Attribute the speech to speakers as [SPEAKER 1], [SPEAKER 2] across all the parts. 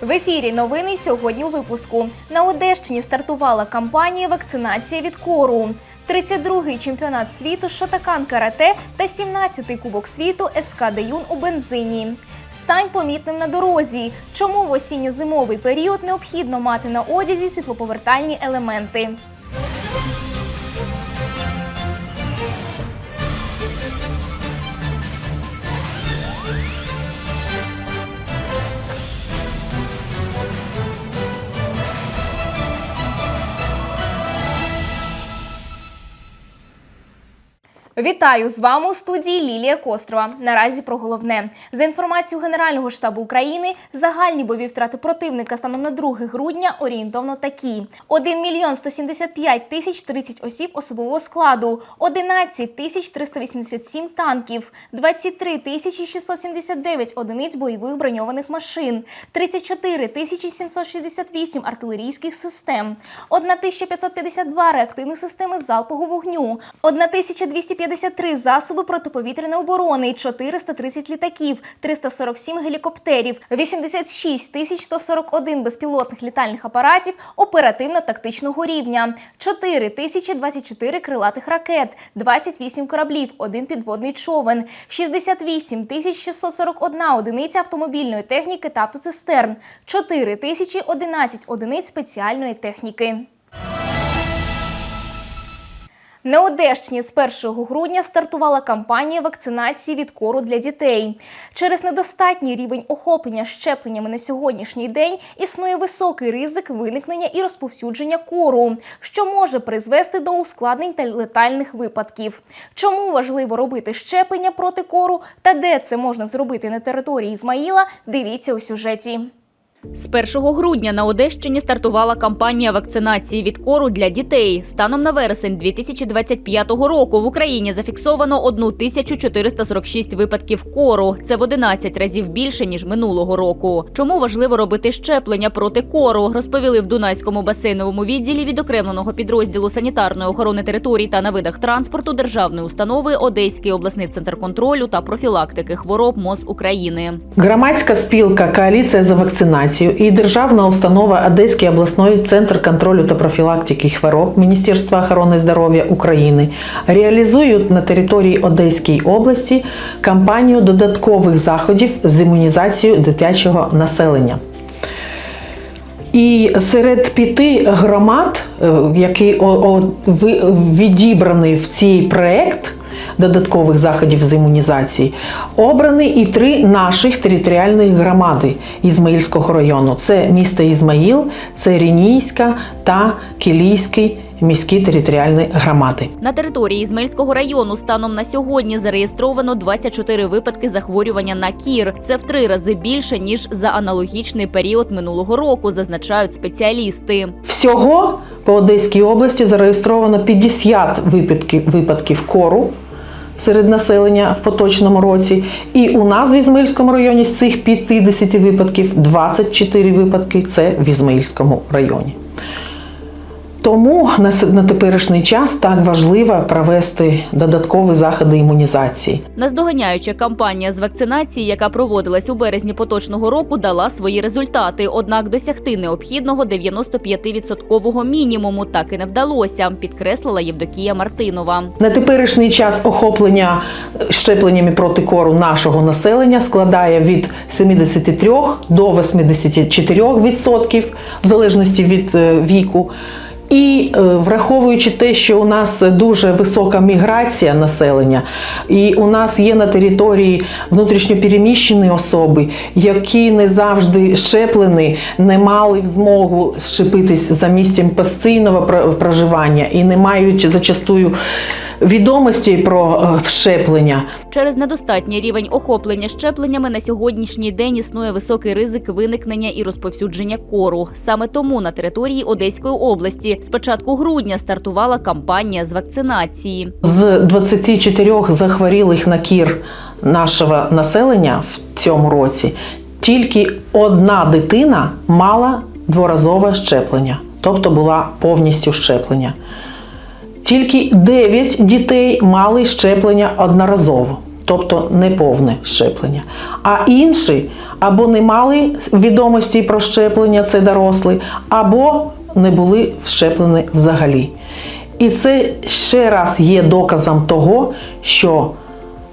[SPEAKER 1] В ефірі новини сьогодні у випуску. На Одещині стартувала кампанія вакцинація від кору. 32-й чемпіонат світу шатакан карате та 17-й кубок світу СК Деюн у бензині. Стань помітним на дорозі. Чому в осінньо-зимовий період необхідно мати на одязі світлоповертальні елементи? Вітаю з вами у студії Лілія Кострова. Наразі про головне за інформацією Генерального штабу України. Загальні бойові втрати противника станом на 2 грудня орієнтовно такі: 1 мільйон 175 тисяч 30 осіб особового складу, 11 тисяч 387 танків, 23 тисячі 679 одиниць бойових броньованих машин, 34 тисячі 768 артилерійських систем, 1552 реактивних системи залпового вогню, 1253 засоби протиповітряної оборони, 430 літаків, 347 гелікоптерів, 86 тисяч 141 безпілотних літальних апаратів оперативно-тактичного рівня, 4 тисячі 24 крилатих ракет, 28 кораблів, один підводний човен, 68 тисяч 641 одиниця автомобільної техніки та автоцистерн, 4 тисячі 11 одиниць спеціальної техніки. На Одещині з 1 грудня стартувала кампанія вакцинації від кору для дітей. Через недостатній рівень охоплення щепленнями на сьогоднішній день існує високий ризик виникнення і розповсюдження кору, що може призвести до ускладнень та летальних випадків. Чому важливо робити щеплення проти кору та де це можна зробити на території Ізмаїла? Дивіться у сюжеті.
[SPEAKER 2] З 1 грудня на Одещині стартувала кампанія вакцинації від кору для дітей. Станом на вересень 2025 року в Україні зафіксовано 1446 випадків кору. Це в 11 разів більше ніж минулого року. Чому важливо робити щеплення проти кору? Розповіли в Дунайському басейновому відділі відокремленого підрозділу санітарної охорони територій та на видах транспорту державної установи Одеський обласний центр контролю та профілактики хвороб МОЗ України.
[SPEAKER 3] Громадська спілка Коаліція за вакцинацію і державна установа Одеський обласний центр контролю та профілактики хвороб Міністерства охорони здоров'я України реалізують на території Одеської області кампанію додаткових заходів з імунізацією дитячого населення. І серед п'яти громад, е, які відібрані в цей проект додаткових заходів з імунізації, обрані і три наших територіальних громади Ізмаїльського району: це місто Ізмаїл, це Рінійська та Кілійський міські територіальні громади.
[SPEAKER 2] На території Ізмельського району станом на сьогодні зареєстровано 24 випадки захворювання на кір. Це в три рази більше ніж за аналогічний період минулого року, зазначають спеціалісти.
[SPEAKER 3] Всього по Одеській області зареєстровано 50 випадків, випадків кору серед населення в поточному році. І у нас в Ізмаїльському районі з цих 50 випадків 24 випадки це в Ізмаїльському районі. Тому на, на теперішній час так важливо провести додаткові заходи імунізації.
[SPEAKER 2] Наздоганяюча кампанія з вакцинації, яка проводилась у березні поточного року, дала свої результати. Однак досягти необхідного 95-відсоткового мінімуму так і не вдалося, підкреслила Євдокія Мартинова.
[SPEAKER 3] На теперішній час охоплення щепленнями проти кору нашого населення складає від 73 до 84 відсотків, в залежності від е, віку. І е, враховуючи те, що у нас дуже висока міграція населення, і у нас є на території внутрішньопереміщені особи, які не завжди щеплені, не мали змогу щепитись за місцем постійного про- проживання і не мають зачастую відомості про е, щеплення.
[SPEAKER 2] Через недостатній рівень охоплення щепленнями на сьогоднішній день існує високий ризик виникнення і розповсюдження кору. Саме тому на території Одеської області з початку грудня стартувала кампанія з вакцинації.
[SPEAKER 3] З 24 захворілих на кір нашого населення в цьому році тільки одна дитина мала дворазове щеплення, тобто була повністю щеплення. Тільки 9 дітей мали щеплення одноразово. тобто неповне щеплення. А інші або не мали відомості про щеплення, це дорослі, або не були щеплені взагалі. І це ще раз є доказом того, що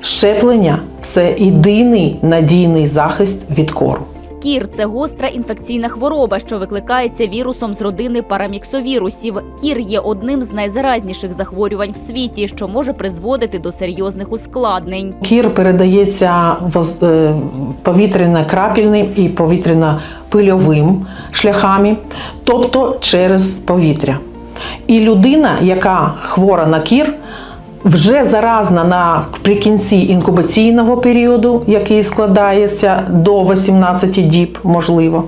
[SPEAKER 3] щеплення це єдиний надійний захист від кору.
[SPEAKER 2] Кір це гостра інфекційна хвороба, що викликається вірусом з родини параміксовірусів. Кір є одним з найзаразніших захворювань в світі, що може призводити до серйозних ускладнень.
[SPEAKER 3] Кір передається е, повітряно-крапельним і повітряно-пильовим шляхами, тобто через повітря. І людина, яка хвора на кір, вже заразна наприкінці інкубаційного періоду, який складається до 18 діб, можливо.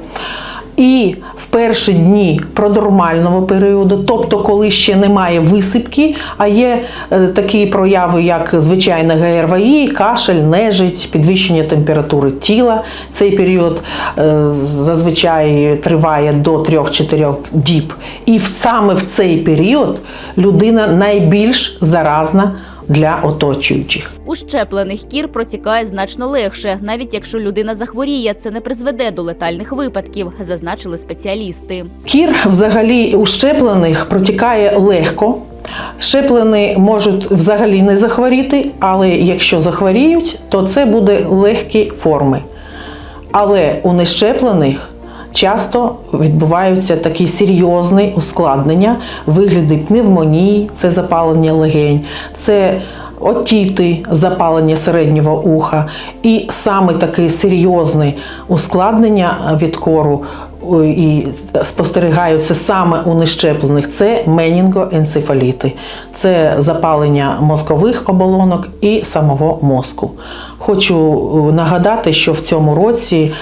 [SPEAKER 3] І в перші дні продормального періоду, тобто коли ще немає висипки, а є е, такі прояви, як звичайна ГРВІ, кашель, нежить, підвищення температури тіла. Цей період е, зазвичай триває до 3-4 діб. І саме в цей період людина найбільш заразна для оточуючих.
[SPEAKER 2] У щеплених кір протікає значно легше, навіть якщо людина захворіє, це не призведе до летальних випадків, зазначили спеціалісти.
[SPEAKER 3] Кір взагалі у щеплених протікає легко. Щеплені можуть взагалі не захворіти, але якщо захворіють, то це буде легкі форми. Але у нещеплених часто відбуваються такі серйозні ускладнення, вигляди пневмонії, це запалення легень, це отіти, запалення середнього уха. І саме таке серйозне ускладнення від кору і спостерігаються саме у нещеплених це менінгоенцефаліти, це запалення мозкових оболонок і самого мозку. Хочу е, нагадати, що в цьому році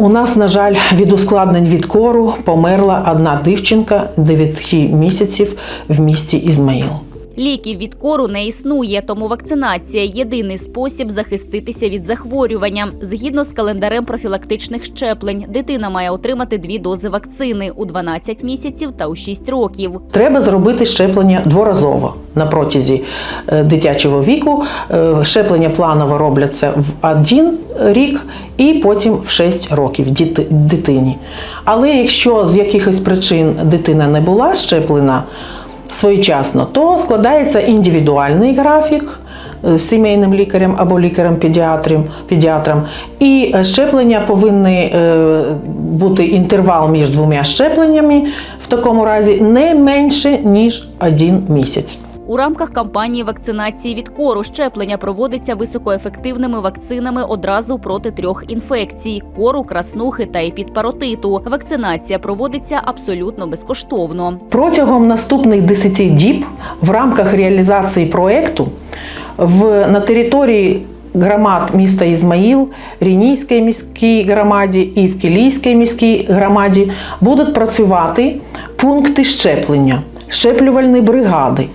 [SPEAKER 3] у нас, на жаль, від ускладнень від кору померла одна дівчинка 9 місяців в місті Ізмаїл.
[SPEAKER 2] Ліків від кору не існує, тому вакцинація єдиний спосіб захиститися від захворювання. Згідно з календарем профілактичних щеплень, дитина має отримати дві дози вакцини у 12 місяців та у 6 років.
[SPEAKER 3] Треба зробити щеплення дворазово на протязі е, дитячого віку. Е, Щеплення планово робляться в один рік і потім в 6 років дитині. Але якщо з якихось причин дитина не була щеплена своєчасно, то складається індивідуальний графік. е, Сімейним лікарем або лікарем-педіатром. І е, щеплення повинні е, бути інтервал між двома щепленнями в такому разі не менше ніж один місяць.
[SPEAKER 2] У рамках кампанії вакцинації від кору щеплення проводиться високоефективними вакцинами одразу проти трьох інфекцій: кору, краснухи та епідпаротиту. Вакцинація проводиться абсолютно безкоштовно.
[SPEAKER 3] Протягом наступних 10 діб в рамках реалізації проекту в, на території громад міста Ізмаїл, Рінійській міській громаді і в Кілійській міській громаді будуть працювати пункти щеплення, щеплювальні бригади.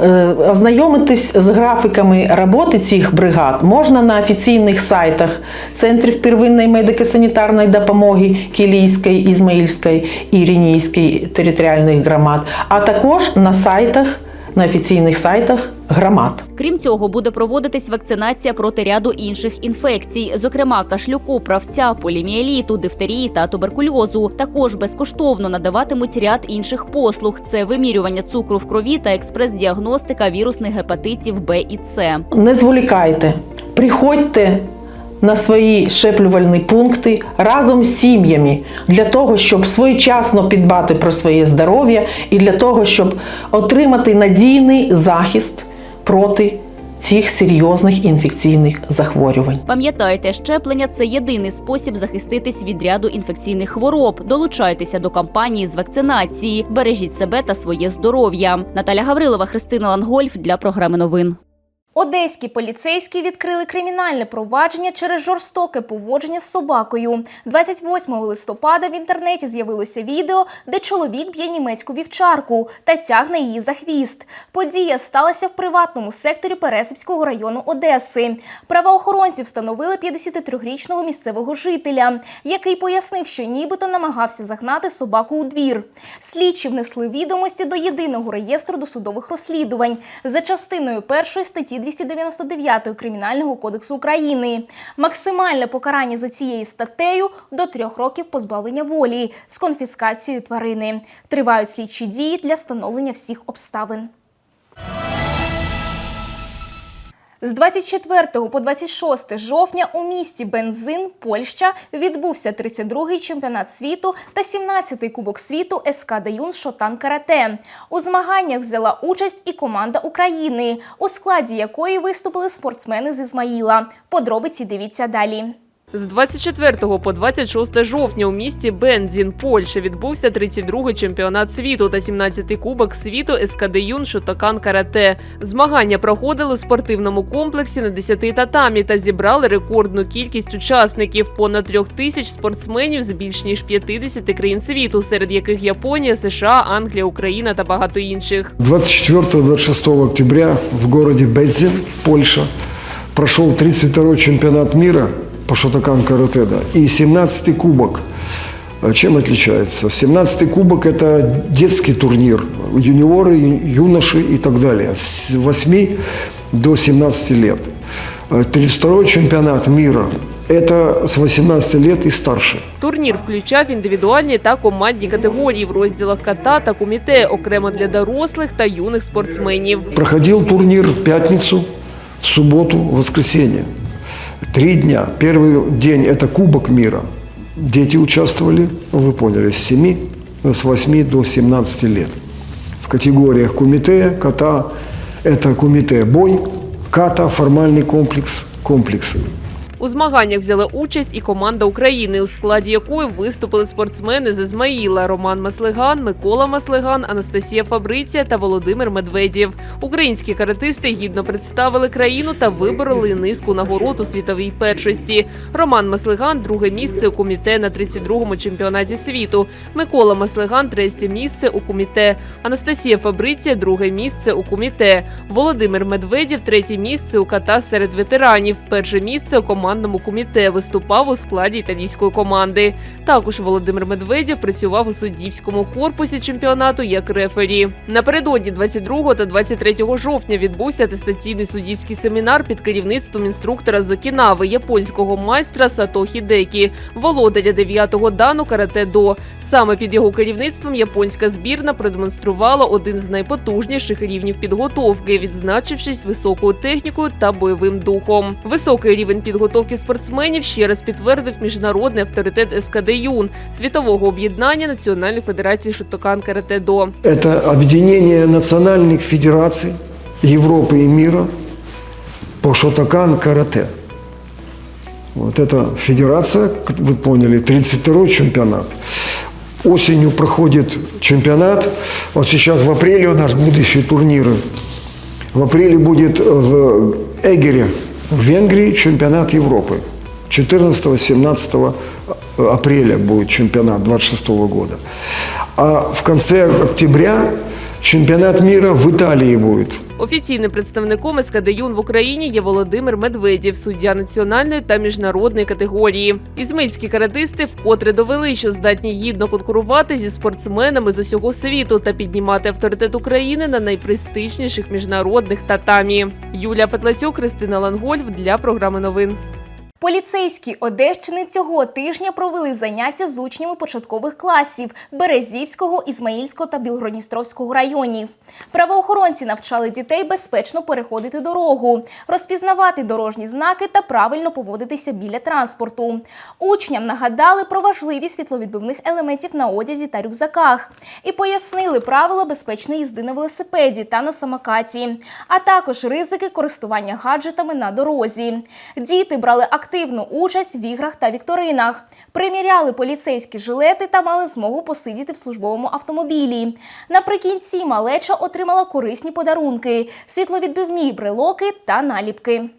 [SPEAKER 3] Е, Ознайомитись з графіками роботи цих бригад можна на офіційних сайтах Центрів первинної медико-санітарної допомоги Кілійської, Ізмаїльської і Рінійської територіальних громад, а також на сайтах, на офіційних сайтах громад.
[SPEAKER 2] Крім цього, буде проводитись вакцинація проти ряду інших інфекцій, зокрема кашлюку, правця, поліміеліту, дифтерії та туберкульозу. Також безкоштовно надаватимуть ряд інших послуг: це вимірювання цукру в крові та експрес-діагностика вірусних гепатитів Б і С.
[SPEAKER 3] Не зволікайте, приходьте на свої щеплювальні пункти разом з сім'ями для того, щоб своєчасно підбати про своє здоров'я і для того, щоб отримати надійний захист проти цих серйозних інфекційних захворювань.
[SPEAKER 2] Пам'ятайте, щеплення це єдиний спосіб захиститись від ряду інфекційних хвороб. Долучайтеся до кампанії з вакцинації, бережіть себе та своє здоров'я. Наталя Гаврилова, Христина Лангольф для програми новин.
[SPEAKER 1] Одеські поліцейські відкрили кримінальне провадження через жорстоке поводження з собакою. 28 листопада в інтернеті з'явилося відео, де чоловік б'є німецьку вівчарку та тягне її за хвіст. Подія сталася в приватному секторі Пересипського району Одеси. Правоохоронці встановили 53-річного місцевого жителя, який пояснив, що нібито намагався загнати собаку у двір. Слідчі внесли відомості до єдиного реєстру досудових розслідувань за частиною першої статті 299 Кримінального кодексу України. Максимальне покарання за цією статтею до трьох років позбавлення волі з конфіскацією тварини. Тривають слідчі дії для встановлення всіх обставин. З 24 по 26 жовтня у місті Бензин, Польща, відбувся 32-й чемпіонат світу та 17-й кубок світу СК Даюн Шотан Карате. У змаганнях взяла участь і команда України, у складі якої виступили спортсмени з Ізмаїла. Подробиці дивіться далі.
[SPEAKER 4] З 24 по 26 жовтня у місті Бензін, Польща, відбувся 32-й чемпіонат світу та 17-й кубок світу СКД Юн Шотокан Карате. Змагання проходили у спортивному комплексі на 10 татамі та зібрали рекордну кількість учасників понад трьох тисяч спортсменів з більш ніж 50 країн світу, серед яких Японія, США, Англія, Україна та багато інших.
[SPEAKER 5] 24-26 октября в городе Бетзин, Польша, прошел 32-й чемпионат мира по шатакан карате да, и 17-й кубок. А Чем отличается? 17-й кубок – это детский турнир, юниоры, ю- юноши и так далее, с 8 до 17 лет. А 32-й чемпионат мира – это с 18 лет и старше.
[SPEAKER 4] Турнір включав індивідуальні та командні категорії в розділах ката та куміте, окремо для дорослих та юних спортсменів.
[SPEAKER 5] Проходил турнир в пятницу, в субботу, в воскресенье. Три дня. Первый день – это Кубок мира. Дети участвовали, ну, вы поняли, с 7, с 8 до 17 лет. В категориях кумите, ката – это кумите бой, ката – формальный комплекс, комплексы.
[SPEAKER 4] У змаганнях взяла участь і команда України, у складі якої виступили спортсмени з Ізмаїла Роман Маслиган, Микола Маслиган, Анастасія Фабриція та Володимир Медведєв. Українські каратисти гідно представили країну та вибороли низку нагород у світовій першості. Роман Маслиган друге місце у коміте на 32-му чемпіонаті світу. Микола Маслиган третє місце у коміте. Анастасія Фабриція друге місце у коміте. Володимир Медведєв третє місце у ката серед ветеранів. Перше місце у командному коміте виступав у складі італійської команди. Також Володимир Медведєв працював у суддівському корпусі чемпіонату як рефері. Напередодні 22 та 23 жовтня відбувся атестаційний суддівський семінар під керівництвом інструктора з Окінави, японського майстра Сато Хідекі, володаря 9-го дану карате до. Саме під його керівництвом японська збірна продемонструвала один з найпотужніших рівнів підготовки, відзначившись високою технікою та бойовим духом. Високий рівень підготовки спортсменів ще раз підтвердив міжнародний авторитет СКД Юн світового об'єднання Національної федерації Шотокан Карате До.
[SPEAKER 5] Это объединение национальных федераций Европы и мира по шотокан карате. Вот эта федерация, как вы поняли, 32-й чемпионат. Осенью проходит чемпионат. Вот сейчас в апреле у нас будущие турниры. В апреле будет в Эгере, в Венгрии, чемпионат Европы. 14-17 апреля будет чемпионат 26 года. А в конце октября чемпионат мира в Италии будет.
[SPEAKER 4] Офіційним представником СКД в Україні є Володимир Медведєв, суддя національної та міжнародної категорії. Ізмельські каратисти вкотре довели, що здатні гідно конкурувати зі спортсменами з усього світу та піднімати авторитет України на найпрестижніших міжнародних татамі. Юлія Петлацюк, Христина Лангольф для програми новин.
[SPEAKER 1] Поліцейські Одещини цього тижня провели заняття з учнями початкових класів Березівського, Ізмаїльського та Білгородністровського районів. Правоохоронці навчали дітей безпечно переходити дорогу, розпізнавати дорожні знаки та правильно поводитися біля транспорту. Учням нагадали про важливість світловідбивних елементів на одязі та рюкзаках і пояснили правила безпечної їзди на велосипеді та на самокаті, а також ризики користування гаджетами на дорозі. Діти брали активну участь в іграх та вікторинах, приміряли поліцейські жилети та мали змогу посидіти в службовому автомобілі. Наприкінці малеча отримала корисні подарунки, світловідбивні брелоки та наліпки.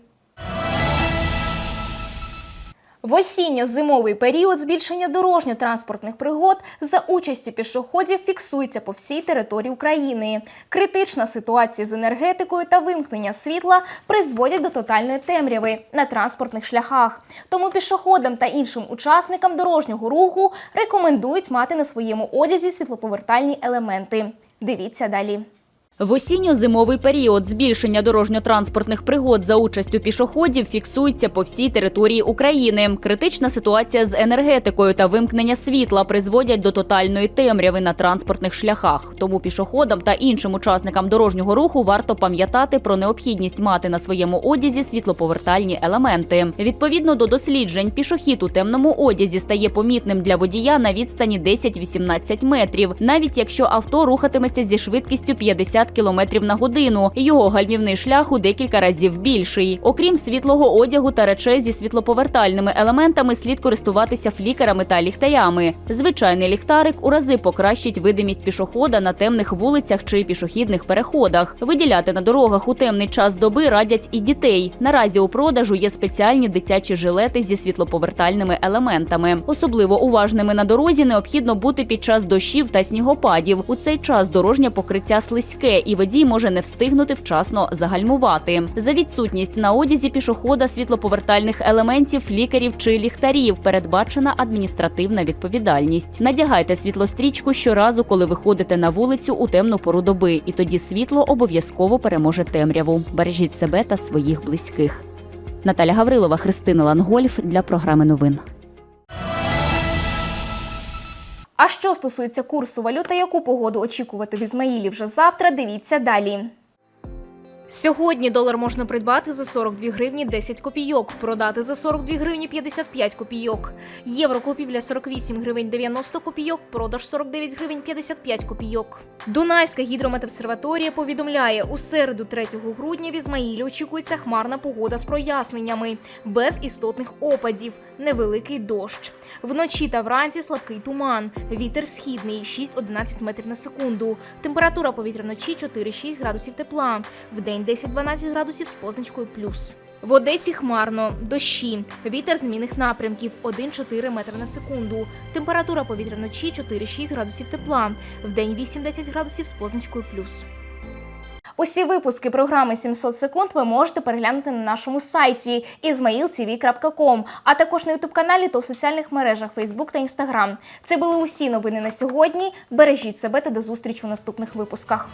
[SPEAKER 1] В осінньо-зимовий період збільшення дорожньо-транспортних пригод за участі пішоходів фіксується по всій території України. Критична ситуація з енергетикою та вимкнення світла призводять до тотальної темряви на транспортних шляхах. Тому пішоходам та іншим учасникам дорожнього руху рекомендують мати на своєму одязі світлоповертальні елементи. Дивіться далі.
[SPEAKER 2] В осінньо-зимовий період збільшення дорожньо-транспортних пригод за участю пішоходів фіксується по всій території України. Критична ситуація з енергетикою та вимкнення світла призводять до тотальної темряви на транспортних шляхах. Тому пішоходам та іншим учасникам дорожнього руху варто пам'ятати про необхідність мати на своєму одязі світлоповертальні елементи. Відповідно до досліджень, пішохід у темному одязі стає помітним для водія на відстані 10-18 метрів, навіть якщо авто рухатиметься зі швидкістю 50 км на годину. Його гальмівний шлях у декілька разів більший. Окрім світлого одягу та речей зі світлоповертальними елементами, слід користуватися флікерами та ліхтарями. Звичайний ліхтарик у рази покращить видимість пішохода на темних вулицях чи пішохідних переходах. Виділяти на дорогах у темний час доби радять і дітей. Наразі у продажу є спеціальні дитячі жилети зі світлоповертальними елементами. Особливо уважними на дорозі необхідно бути під час дощів та снігопадів. У цей час дорожнє покриття слизьке, і водій може не встигнути вчасно загальмувати. За відсутність на одязі пішохода світлоповертальних елементів, флікерів чи ліхтарів передбачена адміністративна відповідальність. Надягайте світлострічку щоразу, коли виходите на вулицю у темну пору доби, і тоді світло обов'язково переможе темряву. Бережіть себе та своїх близьких. Наталя Гаврилова, Христина Лангольф для програми новин.
[SPEAKER 1] А що стосується курсу валюти, яку погоду очікувати в Ізмаїлі вже завтра, дивіться далі. Сьогодні долар можна придбати за 42 гривні 10 копійок, продати за 42 гривні 55 копійок. Євро купівля 48 гривень 90 копійок, продаж 49 гривень 55 копійок. Дунайська гідрометобсерваторія повідомляє, у середу 3 грудня в Ізмаїлі очікується хмарна погода з проясненнями, без істотних опадів, невеликий дощ. Вночі та вранці слабкий туман, вітер східний 6-11 метрів на секунду. Температура повітря вночі 4-6 градусів тепла, вдень 10-12 градусів з позначкою плюс. В Одесі хмарно, дощі, вітер змінних напрямків 1-4 метри на секунду. Температура повітря вночі 4-6 градусів тепла, вдень 8-10 градусів з позначкою плюс. Усі випуски програми 700 секунд ви можете переглянути на нашому сайті izmailtv.com, а також на ютуб-каналі та у соціальних мережах Facebook та Instagram. Це були усі новини на сьогодні. Бережіть себе та до зустрічі у наступних випусках.